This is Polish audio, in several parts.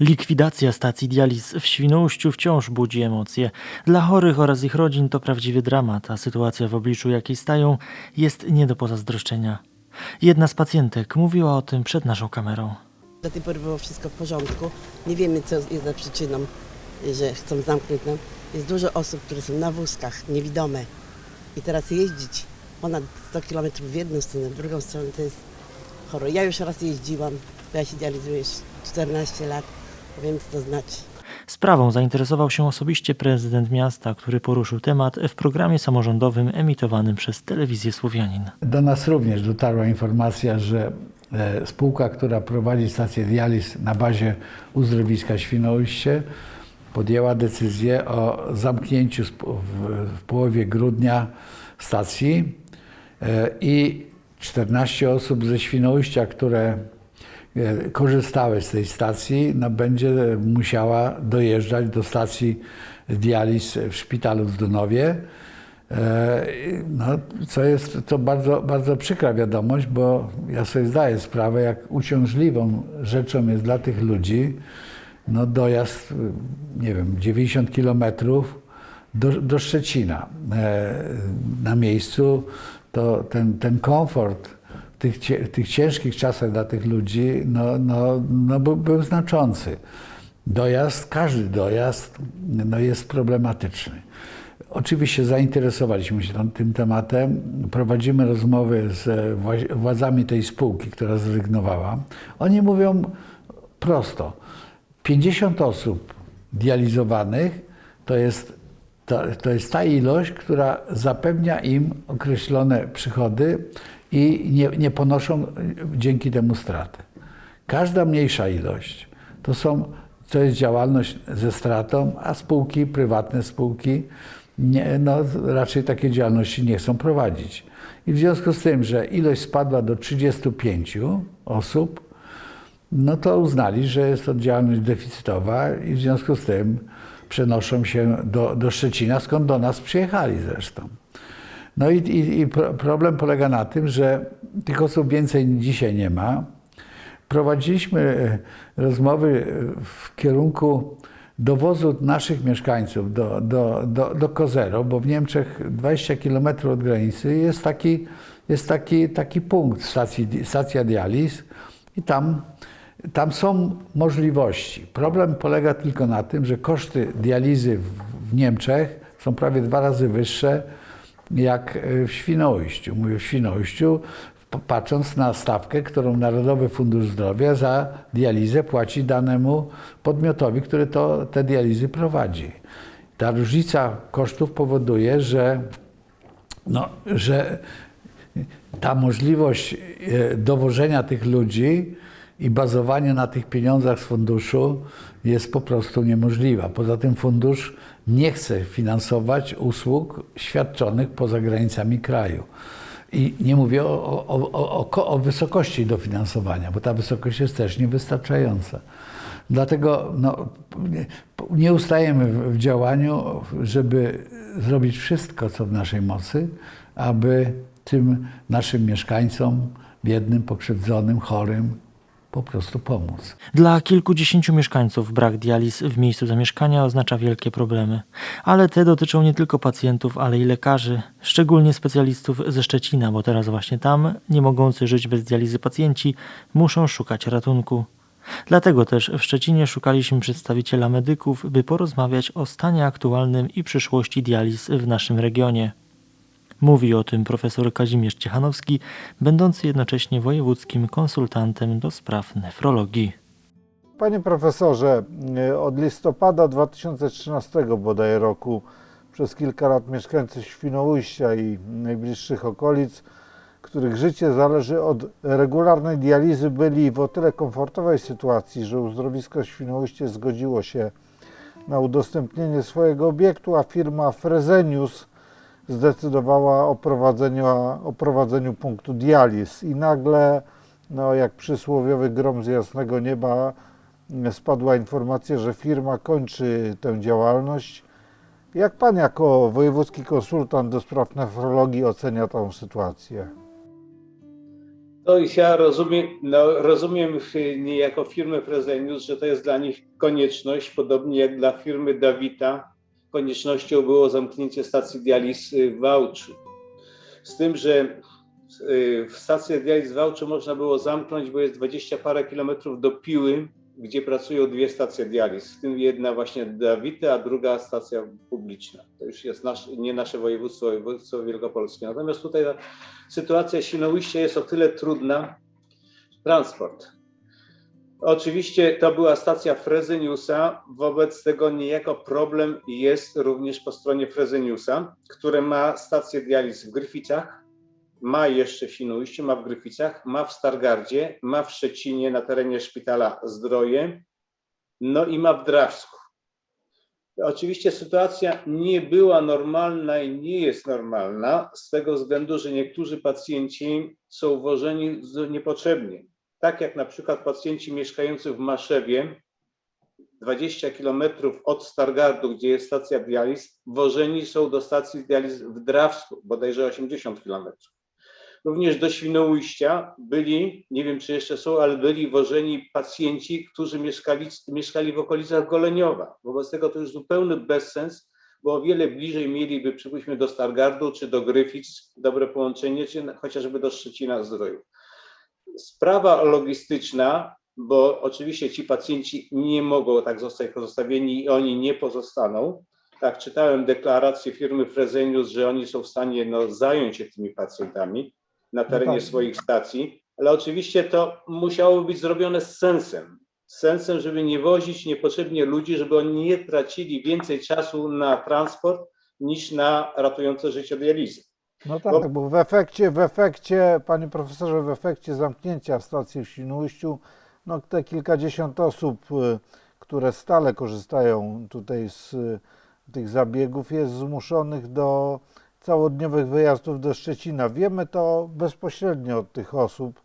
Likwidacja stacji dializ w Świnoujściu wciąż budzi emocje. Dla chorych oraz ich rodzin to prawdziwy dramat, a sytuacja w obliczu jakiej stają jest nie do pozazdroszczenia. Jedna z pacjentek mówiła o tym przed naszą kamerą. Do tej pory było wszystko w porządku. Nie wiemy, co jest za przyczyną, że chcą zamknąć nam. Jest dużo osób, które są na wózkach, niewidome. I teraz jeździć ponad 100 km w jedną stronę, w drugą stronę to jest chore. Ja już raz jeździłam, ja się dializuję już 14 lat, wiem co to znaczy. Sprawą zainteresował się osobiście prezydent miasta, który poruszył temat w programie samorządowym emitowanym przez telewizję Słowianin. Do nas również dotarła informacja, że e, spółka, która prowadzi stację dializ na bazie uzdrowiska Świnoujście, podjęła decyzję o zamknięciu w, w połowie grudnia stacji e, i 14 osób ze Świnoujścia, które korzystały z tej stacji, no, będzie musiała dojeżdżać do stacji dializ w szpitalu w Zdunowie. E, No, co jest to bardzo, bardzo przykra wiadomość, bo ja sobie zdaję sprawę, jak uciążliwą rzeczą jest dla tych ludzi no, dojazd, y, nie wiem, 90 kilometrów do, do Szczecina. E, Na miejscu to ten, ten komfort tych, tych ciężkich czasach dla tych ludzi no, no, no, był, był znaczący. Dojazd, każdy dojazd no, jest problematyczny. Oczywiście zainteresowaliśmy się tam, tym tematem. Prowadzimy rozmowy z e, wła- władzami tej spółki, która zrezygnowała. Oni mówią prosto. 50 osób dializowanych to jest, to, to jest ta ilość, która zapewnia im określone przychody i nie, nie ponoszą dzięki temu straty. Każda mniejsza ilość to są, to jest działalność ze stratą, a spółki, prywatne spółki nie, no, raczej takie działalności nie chcą prowadzić. I w związku z tym, że ilość spadła do 35 osób, no to uznali, że jest to działalność deficytowa i w związku z tym przenoszą się do, do Szczecina, skąd do nas przyjechali zresztą. No i, i, i pro- problem polega na tym, że tych osób więcej dzisiaj nie ma. Prowadziliśmy e, rozmowy e, w kierunku dowozu naszych mieszkańców do, do, do, do Kozero, bo w Niemczech 20 km od granicy jest taki, jest taki, taki punkt, stacji, stacja dializ i tam, tam są możliwości. Problem polega tylko na tym, że koszty dializy w, w Niemczech są prawie dwa razy wyższe jak e, w Świnoujściu. Mówię w Świnoujściu, patrząc na stawkę, którą Narodowy Fundusz Zdrowia za dializę płaci danemu podmiotowi, który to, te dializy prowadzi. Ta różnica kosztów powoduje, że, no, że ta możliwość e, dowożenia tych ludzi i bazowania na tych pieniądzach z funduszu jest po prostu niemożliwa. Poza tym fundusz nie chce finansować usług świadczonych poza granicami kraju. I nie mówię o, o, o, o, ko- o wysokości dofinansowania, bo ta wysokość jest też niewystarczająca. Dlatego no, nie, ustajemy w działaniu, żeby zrobić wszystko, co w naszej mocy, aby tym naszym mieszkańcom, biednym, pokrzywdzonym, chorym, po prostu pomóc. Dla kilkudziesięciu mieszkańców brak dializ w miejscu zamieszkania oznacza wielkie problemy. Ale te dotyczą nie tylko pacjentów, ale i lekarzy, szczególnie specjalistów ze Szczecina, bo teraz właśnie tam, nie mogący żyć bez dializy pacjenci, muszą szukać ratunku. Dlatego też w Szczecinie szukaliśmy przedstawiciela medyków, by porozmawiać o stanie aktualnym i przyszłości dializ w naszym regionie. Mówi o tym profesor Kazimierz Ciechanowski, będący jednocześnie wojewódzkim konsultantem do spraw nefrologii. Panie profesorze, y, od listopada 2013 bodaj roku przez kilka lat mieszkańcy Świnoujścia i najbliższych okolic, których życie zależy od regularnej dializy, byli w o tyle komfortowej sytuacji, że uzdrowisko Świnoujście zgodziło się na udostępnienie swojego obiektu, a firma Frezenius zdecydowała o prowadzeniu, o prowadzeniu punktu dializ. I nagle, no, jak przysłowiowy grom z jasnego nieba, spadła informacja, że firma kończy tę działalność. Jak pan jako wojewódzki konsultant do spraw nefrologii ocenia tą sytuację? I ja rozumiem, no, rozumiem niejako firmę Fresenius, że to jest dla nich konieczność, podobnie jak dla firmy Dawita koniecznością było zamknięcie stacji dializ y, w Wałczu. Z tym, że y, stację dializ w Wałczu można było zamknąć, bo jest 20 parę kilometrów do Piły, gdzie pracują dwie stacje dializ, w tym jedna właśnie Dawity, a druga stacja publiczna. To już jest nasz, nie nasze województwo, województwo wielkopolskie. Natomiast tutaj ta sytuacja Świnoujścia jest o tyle trudna, transport. Oczywiście to była stacja Frezeniusa, wobec tego niejako problem jest również po stronie Frezeniusa, które ma stację dializ w Gryficach, ma jeszcze w Świnoujściu, ma w Gryficach, ma w Stargardzie, ma w Szczecinie na terenie szpitala Zdroje, no i ma w Drawsku. Oczywiście sytuacja nie była normalna i nie jest normalna z tego względu, że niektórzy pacjenci są wożeni niepotrzebnie. Tak jak na przykład pacjenci mieszkający w Maszewie, 20 kilometrów od Stargardu, gdzie jest stacja dializ, wożeni są do stacji dializ w Drawsku, bodajże 80 kilometrów. Również do Świnoujścia byli, nie wiem czy jeszcze są, ale byli wożeni pacjenci, którzy mieszkali, mieszkali w okolicach Goleniowa. Wobec tego to już zupełny bezsens, bo o wiele bliżej mieliby, przypuśćmy, do Stargardu czy do Gryfic dobre połączenie, czy chociażby do Szczecina Zdroju. Sprawa logistyczna, bo oczywiście ci pacjenci nie mogą tak zostać pozostawieni i oni nie pozostaną. Tak, czytałem deklarację firmy Fresenius, że oni są w stanie no, zająć się tymi pacjentami na terenie tak. swoich stacji, ale oczywiście to musiało być zrobione z sensem. Z sensem, żeby nie wozić niepotrzebnie ludzi, żeby oni nie tracili więcej czasu na transport niż na ratujące życie dializy. No tak, Bo- bo w efekcie, w efekcie, panie profesorze, w efekcie zamknięcia stacji w Świnoujściu, no te kilkadziesiąt osób, y, które stale korzystają tutaj z y, tych zabiegów, jest zmuszonych do całodniowych wyjazdów do Szczecina. Wiemy to bezpośrednio od tych osób,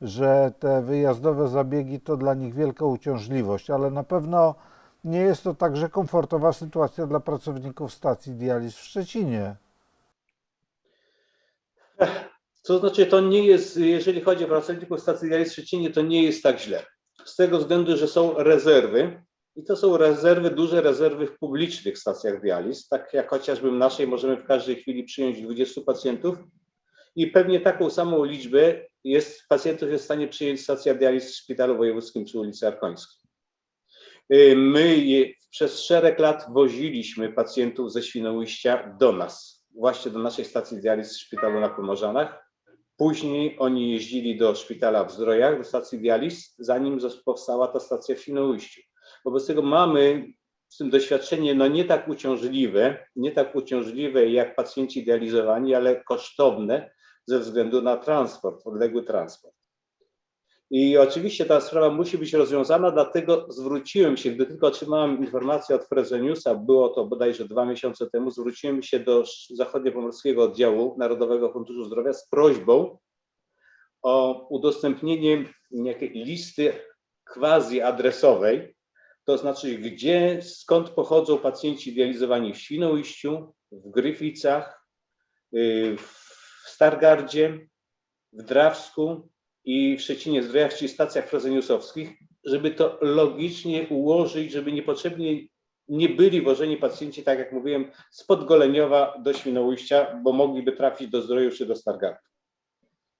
że te wyjazdowe zabiegi to dla nich wielka uciążliwość, ale na pewno nie jest to także komfortowa sytuacja dla pracowników stacji dializ w Szczecinie. To znaczy, to nie jest, jeżeli chodzi o pracowników stacji dializ w Szczecinie, to nie jest tak źle. Z tego względu, że są rezerwy i to są rezerwy, duże rezerwy w publicznych stacjach dializ, tak jak chociażby w naszej możemy w każdej chwili przyjąć 20 pacjentów i pewnie taką samą liczbę jest pacjentów jest w stanie przyjąć stacja dializ w Szpitalu Wojewódzkim przy ulicy Arkońskiej. Y, My przez szereg lat woziliśmy pacjentów ze Świnoujścia do nas, właśnie do naszej stacji dializ w Szpitalu na Pomorzanach. Później oni jeździli do szpitala w Zdrojach, do stacji dializ, zanim powstała ta stacja w Świnoujściu. Wobec tego mamy z tym doświadczenie no nie tak uciążliwe, nie tak uciążliwe jak pacjenci dializowani, ale kosztowne ze względu na transport, odległy transport. I oczywiście ta sprawa musi być rozwiązana, dlatego zwróciłem się, gdy tylko otrzymałem informację od Frezeniusa, było to bodajże dwa miesiące temu, zwróciłem się do Zachodniopomorskiego Oddziału Narodowego Funduszu Zdrowia z prośbą o udostępnienie jakiej listy quasi adresowej, to znaczy gdzie, skąd pochodzą pacjenci dializowani w Świnoujściu, w Gryficach, y, w Stargardzie, w Drawsku i w Szczecinie Zdrojach, czyli stacjach frezeniusowskich, żeby to logicznie ułożyć, żeby niepotrzebnie nie byli wożeni pacjenci, tak jak mówiłem, spod Goleniowa do Świnoujścia, bo mogliby trafić do Zdrojów czy do Stargardu.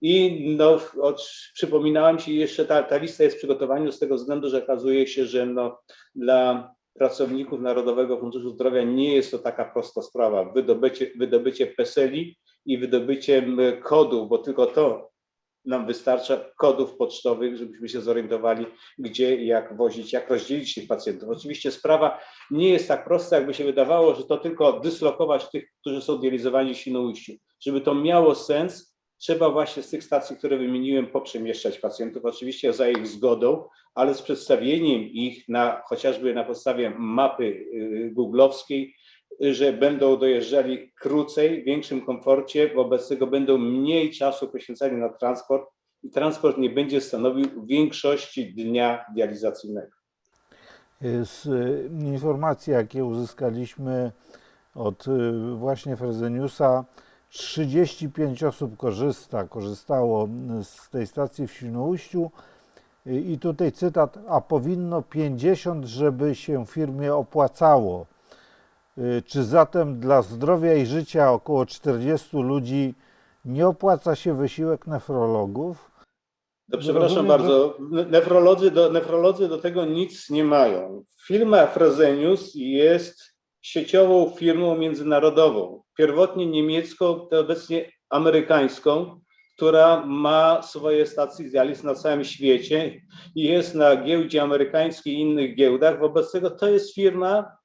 I no, od, przypominałem ci jeszcze, ta, ta lista jest w przygotowaniu z tego względu, że okazuje się, że no, dla pracowników Narodowego Funduszu Zdrowia nie jest to taka prosta sprawa. Wydobycie, wydobycie PESEL-i i wydobycie m, kodów, bo tylko to nam wystarcza, kodów pocztowych, żebyśmy się zorientowali, gdzie jak wozić, jak rozdzielić tych pacjentów. Oczywiście sprawa nie jest tak prosta, jakby się wydawało, że to tylko dyslokować tych, którzy są dializowani w Świnoujściu. Żeby to miało sens, trzeba właśnie z tych stacji, które wymieniłem, poprzemieszczać pacjentów, oczywiście za ich zgodą, ale z przedstawieniem ich na chociażby na podstawie mapy y, googlowskiej, y, że będą dojeżdżali krócej, w większym komforcie, wobec tego będą mniej czasu poświęcali na transport i transport nie będzie stanowił większości dnia dializacyjnego. Z y, informacji, jakie uzyskaliśmy od y, właśnie Frezeniusa, 35 osób korzysta, korzystało z tej stacji w Świnoujściu. I tutaj cytat, a powinno 50, żeby się firmie opłacało. Y, Czy zatem dla zdrowia i życia około 40 ludzi nie opłaca się wysiłek nefrologów? To przepraszam Rozumiem, bardzo, ne- nefrolodzy do, nefrolodzy do tego nic nie mają. Firma Fresenius jest sieciową firmą międzynarodową. Pierwotnie niemiecką, to obecnie amerykańską, która ma swoje stacje dializ na całym świecie i jest na giełdzie amerykańskiej i innych giełdach. Wobec tego to jest firma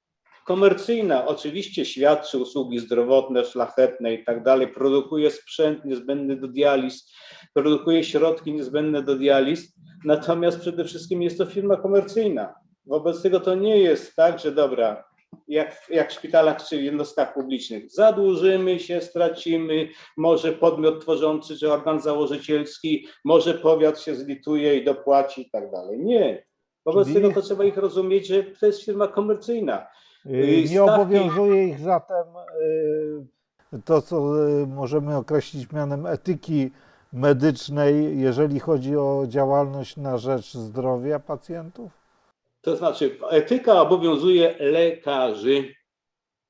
komercyjna. Oczywiście świadczy usługi zdrowotne, szlachetne i tak dalej, produkuje sprzęt niezbędny do dializ, produkuje środki niezbędne do dializ, natomiast przede wszystkim jest to firma komercyjna. Wobec tego to nie jest tak, że dobra, jak, jak w szpitalach czy jednostkach publicznych, zadłużymy się, stracimy, może podmiot tworzący czy organ założycielski, może powiat się zlituje i dopłaci i tak dalej. Nie. Wobec Czyli- tego to trzeba ich rozumieć, że to jest firma komercyjna. Y, Y, Nie obowiązuje ich zatem y, to, co y, możemy określić mianem etyki medycznej, jeżeli chodzi o działalność na rzecz zdrowia pacjentów? To znaczy, etyka obowiązuje lekarzy,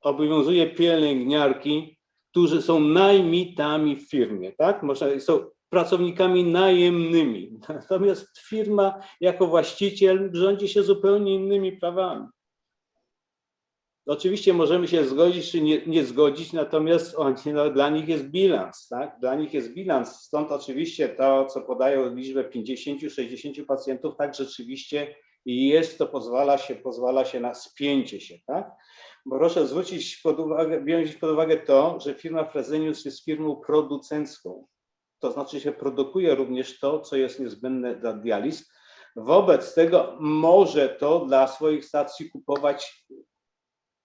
obowiązuje pielęgniarki, którzy są najmitami w firmie, tak? Można, są pracownikami najemnymi. Natomiast firma jako właściciel rządzi się zupełnie innymi prawami. Oczywiście możemy się zgodzić czy nie, nie zgodzić, natomiast no, dla nich jest bilans, tak? Dla nich jest bilans. Stąd oczywiście to, co podają liczbę 50-60 pacjentów, tak rzeczywiście jest to, pozwala się, pozwala się na spięcie się, tak? Proszę zwrócić pod uwagę, wziąć pod uwagę to, że firma Fresenius jest firmą producencką. To znaczy się produkuje również to, co jest niezbędne dla dializ. Wobec tego może to dla swoich stacji kupować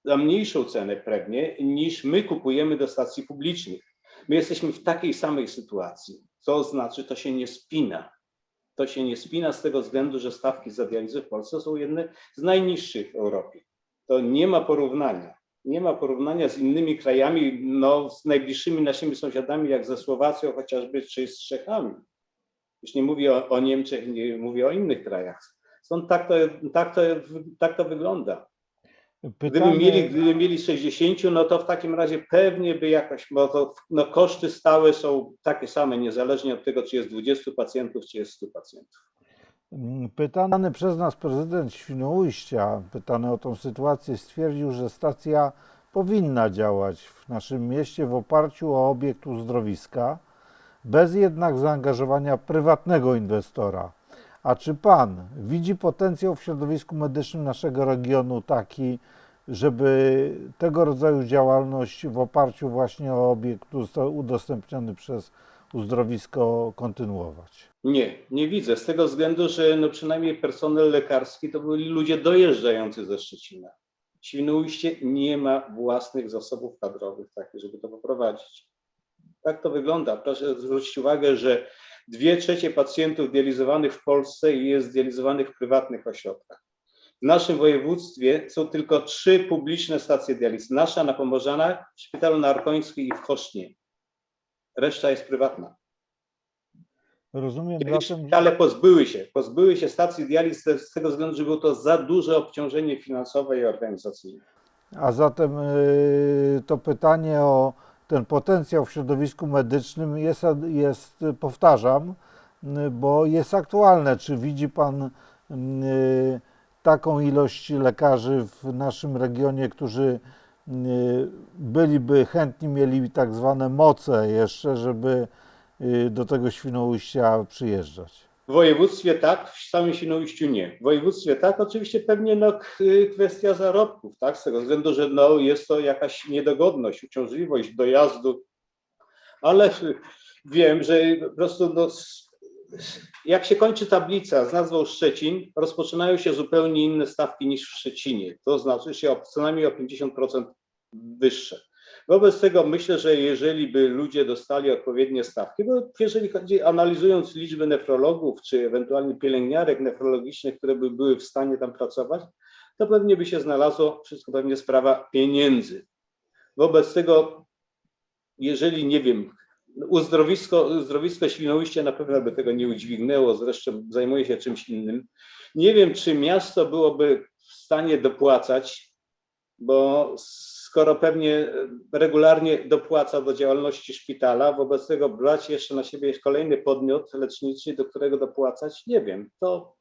za mniejszą cenę pewnie, niż my kupujemy do stacji publicznych. My jesteśmy w takiej samej sytuacji. To znaczy, to się nie spina. To się nie spina z tego względu, że stawki za dializę w Polsce są jedne z najniższych w Europie. To nie ma porównania. Nie ma porównania z innymi krajami, no, z najbliższymi naszymi sąsiadami, jak ze Słowacją chociażby, czy z Czechami. Już nie mówię o, o Niemczech, nie mówię o innych krajach. Stąd tak to, tak to, tak to wygląda. Gdyby mieli, gdyby mieli 60, no to w takim razie pewnie by jakoś, bo to no koszty stałe są takie same, niezależnie od tego, czy jest 20 pacjentów, czy jest 100 pacjentów. Mm, Pytany przez nas prezydent Świnoujścia, pytany o tą sytuację, stwierdził, że stacja powinna działać w naszym mieście w oparciu o obiekt uzdrowiska, bez jednak zaangażowania prywatnego inwestora. A czy pan widzi potencjał w środowisku medycznym naszego regionu taki, żeby tego rodzaju działalność w oparciu właśnie o obiekt udostępniony przez uzdrowisko kontynuować? Nie, nie widzę, z tego względu, że no przynajmniej personel lekarski to byli ludzie dojeżdżający ze Szczecina. Świnoujście nie ma własnych zasobów kadrowych takich, żeby to poprowadzić. Tak to wygląda. Proszę zwrócić uwagę, że dwie trzecie pacjentów dializowanych w Polsce jest dializowanych w prywatnych ośrodkach. W naszym województwie są tylko trzy publiczne stacje dializy. Nasza na Pomorzanach, w Szpitalu Narkońskim i w Chosznie. Reszta jest prywatna. Rozumiem Kiedyś zatem, szpitale pozbyły się, pozbyły się stacji dializ z- z tego względu, że było to za duże obciążenie finansowe i organizacyjne. a zatem y, to pytanie o ten potencjał w środowisku medycznym jest, jest powtarzam, bo jest aktualne. Czy widzi Pan y, taką ilość lekarzy w naszym regionie, którzy y, byliby chętni, mieli tak zwane moce jeszcze, żeby y, do tego Świnoujścia przyjeżdżać? W województwie tak, w samym Świnoujściu nie. W województwie tak, oczywiście pewnie no, k- kwestia zarobków, tak, z tego względu, że no, jest to jakaś niedogodność, uciążliwość dojazdu, ale wiem, że po prostu no, jak się kończy tablica z nazwą Szczecin, rozpoczynają się zupełnie inne stawki niż w Szczecinie. To znaczy się o, co najmniej o 50% wyższe. Wobec tego myślę, że jeżeli by ludzie dostali odpowiednie stawki, bo jeżeli chodzi, analizując liczbę nefrologów, czy ewentualnie pielęgniarek nefrologicznych, które by były w stanie tam pracować, to pewnie by się znalazło, wszystko pewnie sprawa pieniędzy. Wobec tego jeżeli nie wiem, uzdrowisko, uzdrowisko Świnoujście na pewno by tego nie udźwignęło, zresztą zajmuje się czymś innym. Nie wiem, czy miasto byłoby w stanie dopłacać, bo skoro pewnie regularnie dopłaca do działalności szpitala, wobec tego brać jeszcze na siebie kolejny podmiot leczniczy, do którego dopłacać, nie wiem. To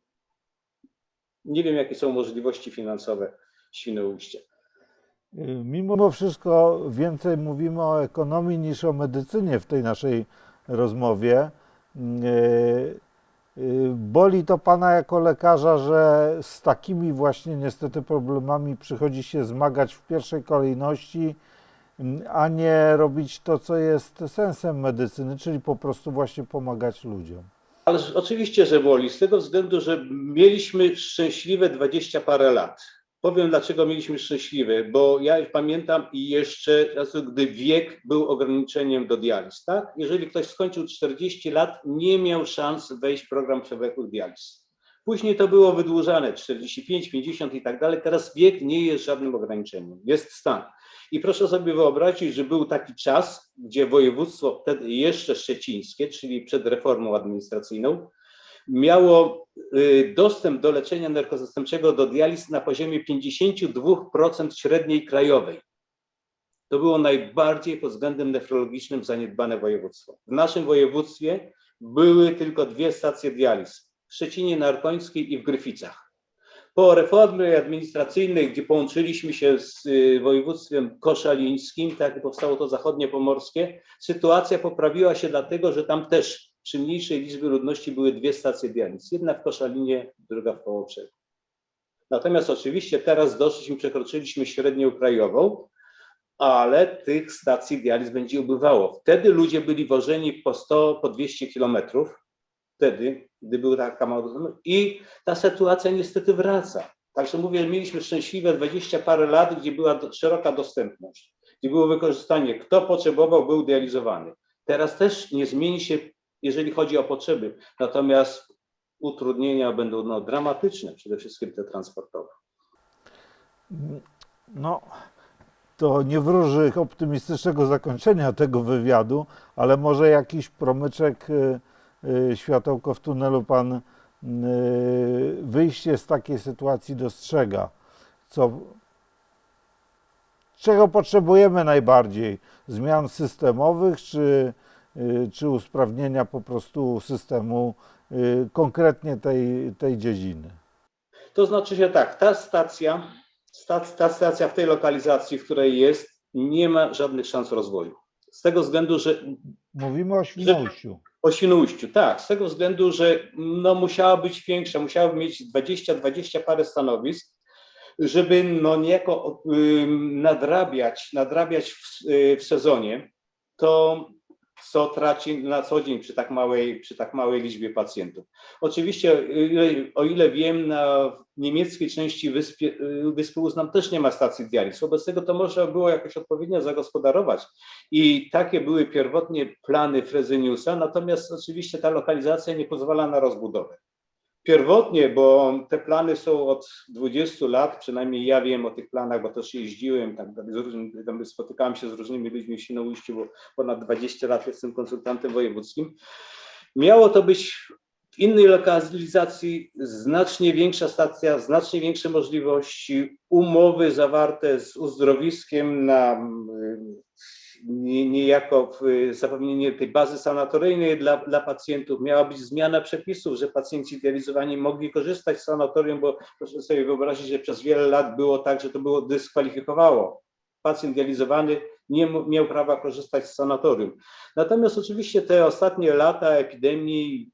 nie wiem, jakie są możliwości finansowe Świnoujścia. Mimo wszystko więcej mówimy o ekonomii niż o medycynie w tej naszej rozmowie. Y, Boli to Pana jako lekarza, że z takimi właśnie niestety problemami przychodzi się zmagać w pierwszej kolejności, mm, a nie robić to, co jest sensem medycyny, czyli po prostu właśnie pomagać ludziom. Ale oczywiście, że woli, z tego względu, że mieliśmy szczęśliwe dwadzieścia parę lat. Powiem, dlaczego mieliśmy szczęśliwe, bo ja pamiętam i jeszcze czasy, gdy wiek był ograniczeniem do dializ, tak? Jeżeli ktoś skończył 40 lat, nie miał szans wejść w program przewlekłych dializ. Później to było wydłużane, 45, 50 i tak dalej. Teraz wiek nie jest żadnym ograniczeniem, jest stan. I proszę sobie wyobrazić, że był taki czas, gdzie województwo wtedy jeszcze szczecińskie, czyli przed reformą administracyjną, miało y, dostęp do leczenia narkozastępczego do dializ na poziomie 52% średniej krajowej. To było najbardziej pod względem nefrologicznym zaniedbane województwo. W naszym województwie były tylko dwie stacje dializ w Szczecinie Narkońskiej i w Gryficach. Po reformie administracyjnej, gdzie połączyliśmy się z y, województwem koszalińskim, tak powstało to zachodnie pomorskie, sytuacja poprawiła się dlatego, że tam też przy mniejszej liczbie ludności były dwie stacje dializ. Jedna w Koszalinie, druga w Kołobrzegu. Natomiast oczywiście teraz doszliśmy, przekroczyliśmy średnią krajową, ale tych stacji dializ będzie ubywało. Wtedy ludzie byli wożeni po 100, po 200 kilometrów, wtedy, gdy był taka mała i ta sytuacja niestety wraca. Także mówię, mieliśmy szczęśliwe 20 parę lat, gdzie była szeroka dostępność, gdzie było wykorzystanie. Kto potrzebował, był dializowany. Teraz też nie zmieni się, jeżeli chodzi o potrzeby, natomiast utrudnienia będą no, dramatyczne, przede wszystkim te transportowe. No, to nie wróży optymistycznego zakończenia tego wywiadu, ale może jakiś promyczek, y, y, światełko w tunelu pan y, wyjście z takiej sytuacji dostrzega. Co, czego potrzebujemy najbardziej? Zmian systemowych czy, czy usprawnienia po prostu systemu y, konkretnie tej, tej dziedziny? To znaczy się tak, ta stacja, sta, ta stacja w tej lokalizacji, w której jest, nie ma żadnych szans rozwoju. Z tego względu, że Mówimy o Świnoujściu. o Świnoujściu, tak, z tego względu, że no, musiała być większa, musiałaby mieć 20, 20 parę stanowisk, żeby no niejako nadrabiać, nadrabiać w, y, w sezonie to, co traci na co dzień przy tak małej, przy tak małej liczbie pacjentów. Oczywiście, y, o ile wiem, na niemieckiej części wyspie, y, wyspy Uznam też nie ma stacji dializ. Wobec tego to można było jakoś odpowiednio zagospodarować. I takie były pierwotnie plany Frezyniusa, natomiast oczywiście ta lokalizacja nie pozwala na rozbudowę. Pierwotnie, bo te plany są od 20 lat, przynajmniej ja wiem o tych planach, bo też jeździłem, tak, tam spotykałem się z różnymi ludźmi w Świnoujściu, bo ponad 20 lat jestem konsultantem wojewódzkim. Miało to być w innej lokalizacji znacznie większa stacja, znacznie większe możliwości, umowy zawarte z uzdrowiskiem na niejako zapewnienie tej bazy sanatoryjnej dla, dla pacjentów. Miała być zmiana przepisów, że pacjenci dializowani mogli korzystać z sanatorium, bo proszę sobie wyobrazić, że przez wiele lat było tak, że to było dyskwalifikowało. Pacjent dializowany nie miał prawa korzystać z sanatorium. Natomiast oczywiście te ostatnie lata epidemii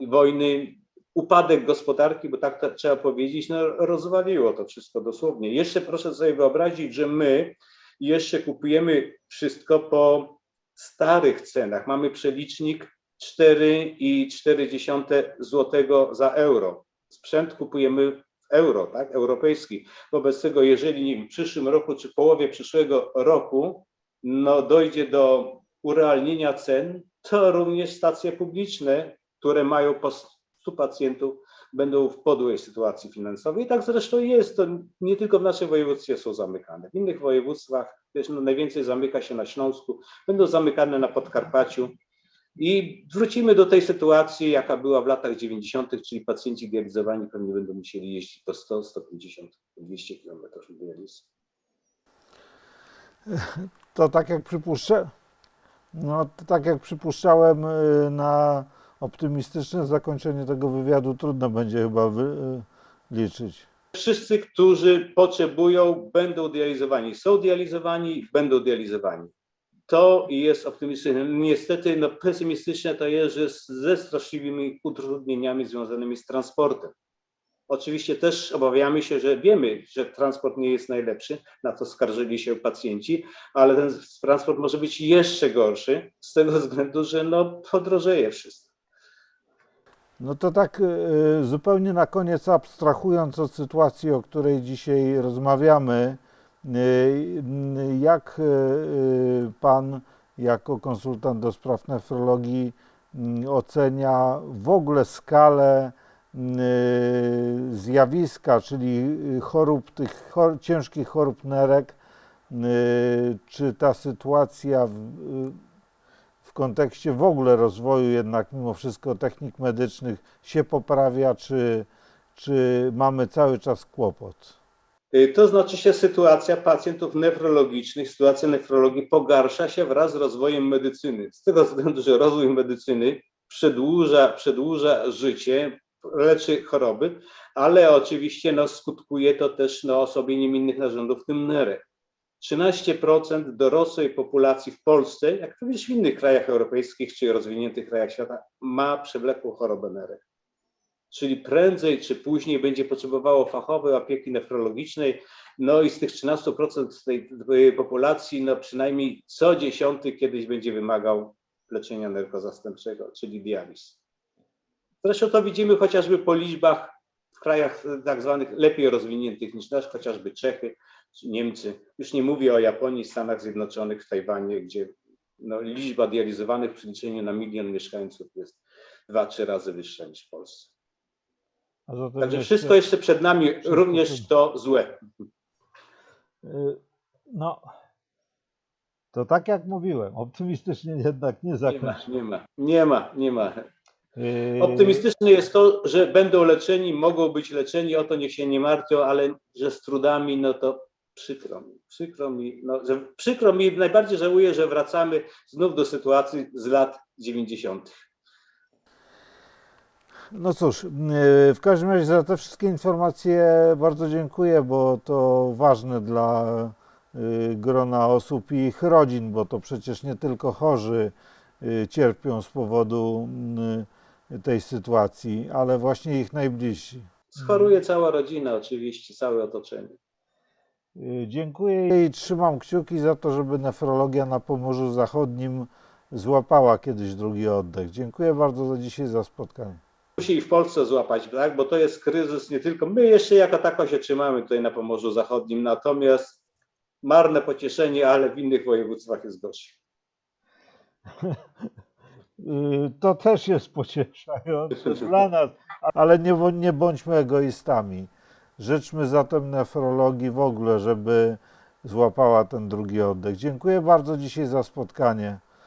wojny, upadek gospodarki, bo tak to trzeba powiedzieć, no, rozwaliło to wszystko dosłownie. Jeszcze proszę sobie wyobrazić, że my jeszcze kupujemy wszystko po starych cenach. Mamy przelicznik 4,4 złotego za euro. Sprzęt kupujemy w euro, tak, europejski. Wobec tego, jeżeli nie wiem, w przyszłym roku czy połowie przyszłego roku no, dojdzie do urealnienia cen, to również stacje publiczne, które mają po 100 pacjentów, będą w podłej sytuacji finansowej. I tak zresztą jest. To nie tylko w naszym województwie są zamykane. W innych województwach, wiesz, no najwięcej zamyka się na Śląsku, będą zamykane na Podkarpaciu. I wrócimy do tej sytuacji, jaka była w latach 90., czyli pacjenci dializowani pewnie będą musieli jeździć po 100, 150, 200 kilometrów do dializy. To tak jak przypuszczę, no, tak jak przypuszczałem y, na optymistyczne zakończenie tego wywiadu trudno będzie chyba y, liczyć. Wszyscy, którzy potrzebują, będą dializowani. Są dializowani, będą dializowani. To jest optymistyczne. Niestety, no, pesymistyczne to jest, że ze straszliwymi utrudnieniami związanymi z transportem. Oczywiście też obawiamy się, że wiemy, że transport nie jest najlepszy, na to skarżyli się pacjenci, ale ten transport może być jeszcze gorszy z tego względu, że no, podrożeje wszystko. No to tak y, zupełnie na koniec abstrahując od sytuacji, o której dzisiaj rozmawiamy, y, y, jak y, y, pan jako konsultant do spraw nefrologii y, ocenia w ogóle skalę y, zjawiska, czyli y, chorób, tych chor, ciężkich chorób nerek, y, czy ta sytuacja w, y, w kontekście w ogóle rozwoju jednak mimo wszystko technik medycznych się poprawia, czy, czy mamy cały czas kłopot? Y, To znaczy się sytuacja pacjentów nefrologicznych, sytuacja nefrologii pogarsza się wraz z rozwojem medycyny. Z tego względu, że rozwój medycyny przedłuża, przedłuża życie, leczy choroby, ale oczywiście no, skutkuje to też no, osłabieniem innych narządów, w tym nerek. 13% dorosłej populacji w Polsce, jak również w innych krajach europejskich czy rozwiniętych krajach świata, ma przewlekłą chorobę nerek czyli prędzej czy później będzie potrzebowało fachowej opieki nefrologicznej. No i z tych 13% tej populacji, no przynajmniej co dziesiąty kiedyś będzie wymagał leczenia nerkozastępczego, czyli dializ. Zresztą to widzimy chociażby po liczbach w krajach tak zwanych lepiej rozwiniętych niż nasz, chociażby Czechy Niemcy. Już nie mówię o Japonii, Stanach Zjednoczonych, w Tajwanie, gdzie no, liczba dializowanych w przeliczeniu na milion mieszkańców jest dwa, trzy razy wyższa niż w Polsce. Także wszystko jeszcze przed nami, również to złe. Y, No, to tak jak mówiłem, optymistycznie jednak nie Nie ma, nie ma, nie ma, nie ma. Y, Optymistyczne jest to, że będą leczeni, mogą być leczeni, o to niech się nie martwią, ale że z trudami, no to przykro mi, przykro mi, no, że, przykro mi, najbardziej żałuję, że wracamy znów do sytuacji z lat 90. No cóż, y, w każdym razie za te wszystkie informacje bardzo dziękuję, bo to ważne dla y, grona osób i ich rodzin, bo to przecież nie tylko chorzy y, cierpią z powodu y, tej sytuacji, ale właśnie ich najbliżsi. Schoruje cała rodzina, oczywiście, całe otoczenie. Y, Dziękuję i trzymam kciuki za to, żeby nefrologia na Pomorzu Zachodnim złapała kiedyś drugi oddech. Dziękuję bardzo za dzisiaj za spotkanie. Musi i w Polsce złapać, tak? bo to jest kryzys nie tylko, my jeszcze jako tako się trzymamy tutaj na Pomorzu Zachodnim, natomiast marne pocieszenie, ale w innych województwach jest gorzej. Y, To też jest pocieszające dla nas, ale nie, nie bądźmy egoistami. Życzmy zatem nefrologii w ogóle, żeby złapała ten drugi oddech. Dziękuję bardzo dzisiaj za spotkanie.